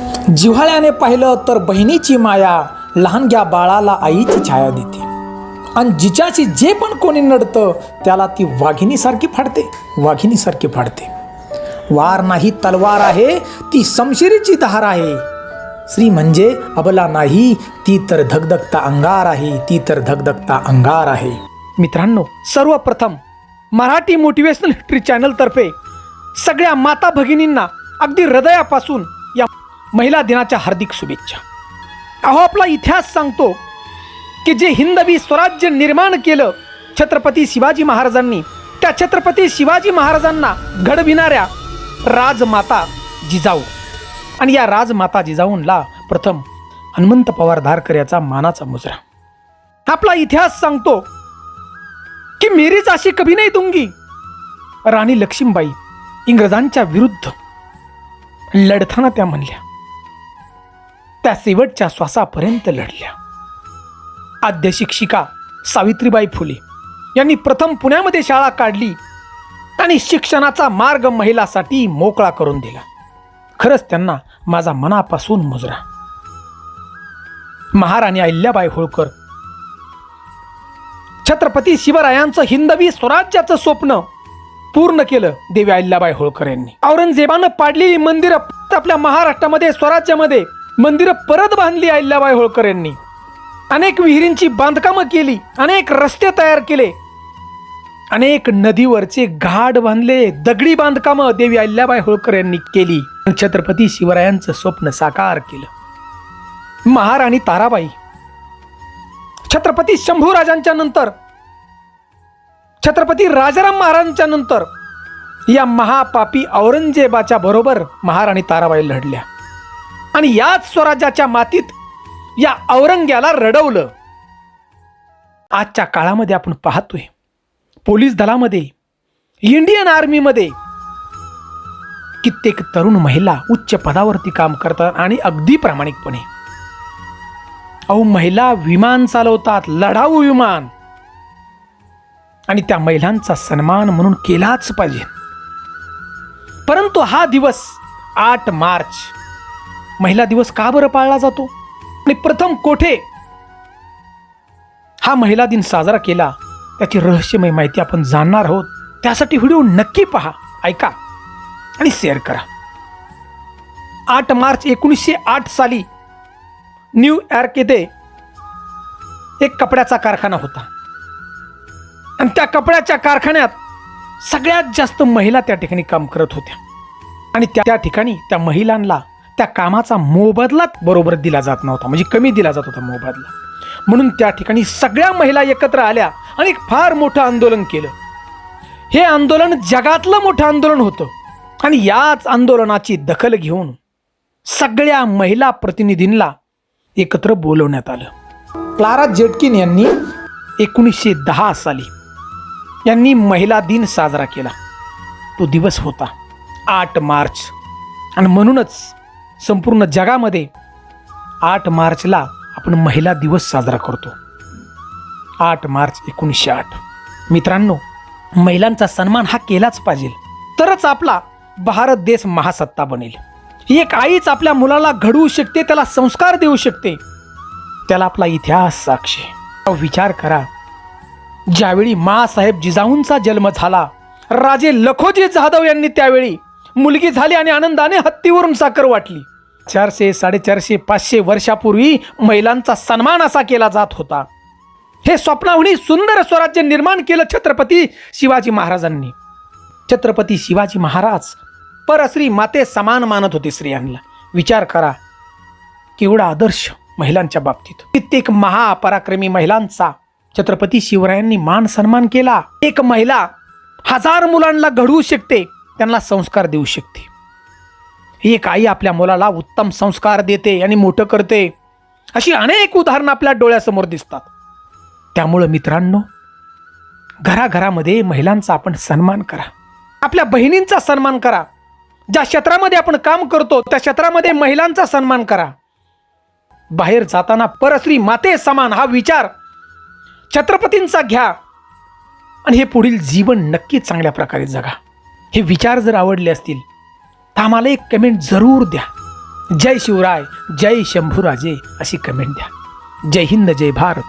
जिव्हाळ्याने पाहिलं तर बहिणीची माया लहानग्या बाळाला आईची छाया देते. आणि जिच्याशी जे पण कोणी नडतं त्याला ती वाघिणीसारखी फाडते वाघिणीसारखी फाडते. वार नाही तलवार आहे ती समशिरीची धार आहे. श्री म्हणजे अबला नाही ती तर धगधगता अंगार आहे ती तर धगधगता अंगार आहे. मित्रांनो सर्वप्रथम मराठी मोटिवेशनल हिस्ट्री चॅनलतर्फे सगळ्या माता भगिनींना अगदी हृदयापासून महिला दिनाच्या हार्दिक शुभेच्छा. अहो आपला इतिहास सांगतो की जे हिंदवी स्वराज्य निर्माण केलं छत्रपती शिवाजी महाराजांनी त्या छत्रपती शिवाजी महाराजांना घडविणाऱ्या राजमाता जिजाऊ. आणि या राजमाता जिजाऊंला प्रथम हनुमंत पवार धारकर याचा मानाचा मुजरा. आपला इतिहास सांगतो की मेरी अशी कभी नाही दुंगी. राणी लक्ष्मीबाई इंग्रजांच्या विरुद्ध लढताना त्या म्हणल्या त्या शेवटच्या श्वासापर्यंत लढल्या. आद्य शिक्षिका सावित्रीबाई फुले यांनी प्रथम पुण्यामध्ये शाळा काढली आणि शिक्षणाचा मार्ग महिलासाठी मोकळा करून दिला. खरंच त्यांना माझा मनापासून मुजरा. महाराणी अहिल्याबाई होळकर. छत्रपती शिवरायांचं हिंदवी स्वराज्याचं स्वप्न पूर्ण केलं देवी अहिल्याबाई होळकर यांनी. औरंगजेबानं पाडलेली मंदिरं आपल्या महाराष्ट्रामध्ये स्वराज्यामध्ये मंदिरं परत बांधली अहिल्याबाई होळकर यांनी अनेक विहिरींची बांधकामं केली अनेक रस्ते तयार केले. अनेक नदीवरचे घाट बांधले दगडी बांधकामं देवी अहिल्याबाई होळकर यांनी केली. छत्रपती शिवरायांचं स्वप्न साकार केलं. महाराणी ताराबाई छत्रपती शंभूराजांच्या नंतर छत्रपती राजाराम महाराजांच्या नंतर या महापापी औरंगजेबाच्या बरोबर महाराणी ताराबाई लढल्या. आणि याच स्वराज्याच्या मातीत या औरंग्याला रडवलं. आजच्या काळामध्ये आपण पाहतोय पोलीस दलामध्ये इंडियन आर्मीमध्ये कित्येक तरुण महिला उच्च पदावरती काम करतात आणि अगदी प्रामाणिकपणे. अहो महिला विमान चालवतात लढाऊ विमान. आणि त्या महिलांचा सन्मान म्हणून केलाच पाहिजे. परंतु हा दिवस आठ मार्च महिला दिवस का बरं पाळला जातो? आणि प्रथम कोठे? हा महिला दिन साजरा केला त्याची रहस्यमय माहिती आपण जाणणार आहोत. त्यासाठी व्हिडिओ नक्की पहा ऐका आणि शेअर करा. आठ मार्च एकोणीसशे आठ साली न्यूयॉर्क येथे एक कपड्याचा कारखाना होता. आणि त्या कपड्याच्या कारखान्यात सगळ्यात जास्त महिला त्या ठिकाणी काम करत होत्या. आणि त्या त्या ठिकाणी त्या महिलांना त्या कामाचा मोबदला बरोबर दिला जात नव्हता. म्हणजे कमी दिला जात होता मोबदला म्हणून त्या ठिकाणी सगळ्या महिला एकत्र आल्या आणि एक फार मोठं आंदोलन केलं. हे आंदोलन जगातलं मोठं आंदोलन होतं. आणि याच आंदोलनाची दखल घेऊन सगळ्या महिला प्रतिनिधींना एकत्र बोलवण्यात आलं. क्लारा जेटकिन यांनी एकोणीसशे दहा साली यांनी महिला दिन साजरा केला. तो दिवस होता आठ मार्च. आणि म्हणूनच संपूर्ण जगामध्ये आठ मार्चला आपण महिला दिवस साजरा करतो. आठ मार्च एकोणीसशे आठ. मित्रांनो महिलांचा सन्मान हा केलाच पाहिजे. तरच आपला भारत देश महासत्ता बनेल. एक आईच आपल्या मुलाला घडवू शकते त्याला संस्कार देऊ शकते. त्याला आपला इतिहास साक्षी. विचार करा. ज्यावेळी मासाहेब जिजाऊंचा जन्म झाला राजे लखोजी जाधव यांनी त्यावेळी मुलगी झाली आणि आनंदाने हत्तीवरून साखर वाटली. चारशे साडेचारशे पाचशे वर्षापूर्वी महिलांचा सन्मान असा केला जात होता. हे स्वप्नाहुनी सुंदर स्वराज्य निर्माण केलं छत्रपती शिवाजी महाराजांनी. छत्रपती शिवाजी महाराज परश्री माते समान मानत होते स्त्रियांना. विचार करा केवढा आदर्श महिलांच्या बाबतीत. कित्येक महापराक्रमी महिलांचा छत्रपती शिवरायांनी मान सन्मान केला. एक महिला हजार मुलांना घडवू शकते त्यांना संस्कार देऊ शकते. एक आई आपल्या मुलाला उत्तम संस्कार देते आणि मोठं करते. अशी अनेक उदाहरणं आपल्या डोळ्यासमोर दिसतात. त्यामुळं मित्रांनो घराघरामध्ये महिलांचा आपण सन्मान करा. आपल्या बहिणींचा सन्मान करा. ज्या क्षेत्रामध्ये आपण काम करतो त्या क्षेत्रामध्ये महिलांचा सन्मान करा. बाहेर जाताना परश्री माते समान हा विचार छत्रपतींचा घ्या. आणि हे पुढील जीवन नक्की चांगल्या प्रकारे जगा. हे विचार जर आवडले असतील तर आम्हाला एक कमेंट जरूर द्या. जय शिवराय जय शंभूराजे अशी कमेंट द्या. जय हिंद जय भारत.